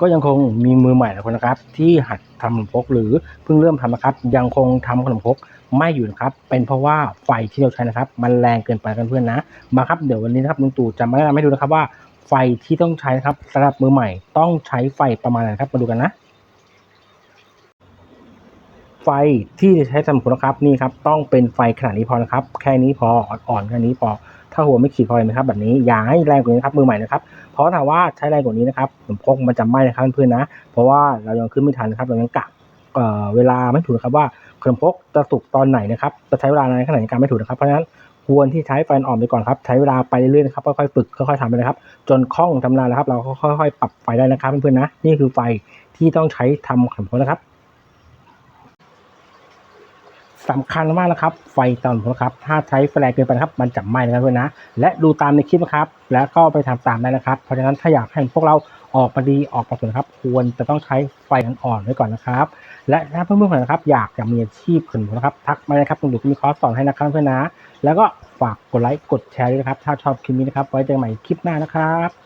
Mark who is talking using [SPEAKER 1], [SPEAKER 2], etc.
[SPEAKER 1] ก็ยังคงมีมือใหม่หลายคนนะครับ ที่หัดทำขนมครกหรือเพิ่งเริ่มทำนะครับ ยังคงทำขนมครกไม่อยู่นะครับ เป็นเพราะว่าไฟที่เราใช้นะครับ มันแรงเกินไปกันเพื่อนนะ มาครับเดี๋ยววันนี้นะครับลุงตู่จะมาแนะนำให้ดูนะครับว่าไฟที่ต้องใช้นะครับสำหรับมือใหม่ต้องใช้ไฟประมาณไหนครับมาดูกันนะ ไฟที่จะใช้ทำขนมครกนะครับนี่ครับต้องเป็นไฟขนาดนี้พอนะครับ แค่นี้พออ่อนๆแค่นี้พอ ถ้าหัวไม่ขีดพอเลยนะครับแบบนี้อย่าให้แรงกว่านี้ครับมือใหม่นะครับเพราะถ้าว่าใช้แรงกว่านี้นะครับขนมครกมันจะไหม้นะครับเพื่อนๆนะ เพราะว่าเรายังขึ้นไม่ทันนะครับเรายังกะเอ่อเวลาไม่ถูกครับว่าขนมครกจะสุกตอนไหนนะครับจะใช้เวลานานขนาดไหนในการไม่ถูกนะครับเพราะฉะนั้นควรที่ใช้ไฟอ่อนไปก่อนครับใช้เวลาไปเรื่อยๆนะครับค่อยๆฝึกค่อยๆทำไปนะครับ จนคล่องทำนานแล้วครับ เราค่อยๆปรับไฟได้นะครับเพื่อนๆนะนี่คือไฟที่ต้องใช้ทำขนมครกนะครับ สำคัญมากนะครับ ไฟตอนผมนะครับ ถ้าใช้ไฟแรงเกินไปนะครับ มันจะไหม้นะครับเพื่อนนะ และดูตามในคลิปนะครับ แล้วก็ไปทำตามได้นะครับ เพราะฉะนั้นถ้าอยากให้พวกเราออกมาดีออกมาสวยครับ ควรจะต้องใช้ไฟอ่อนๆไว้ก่อนนะครับ และถ้าเพื่อนๆนไหนนะครับ อยากจะมีอาชีพขึ้นมนะครับทักมาเลยครับคุณดูมีคอร์สสอนให้นะครับเพื่อนนะ แล้วก็ฝากกดไลค์กดแชร์ด้วยนะครับ ถ้าชอบคลิปนี้นะครับ ไว้เจอกันใหม่คลิปหน้านะครับ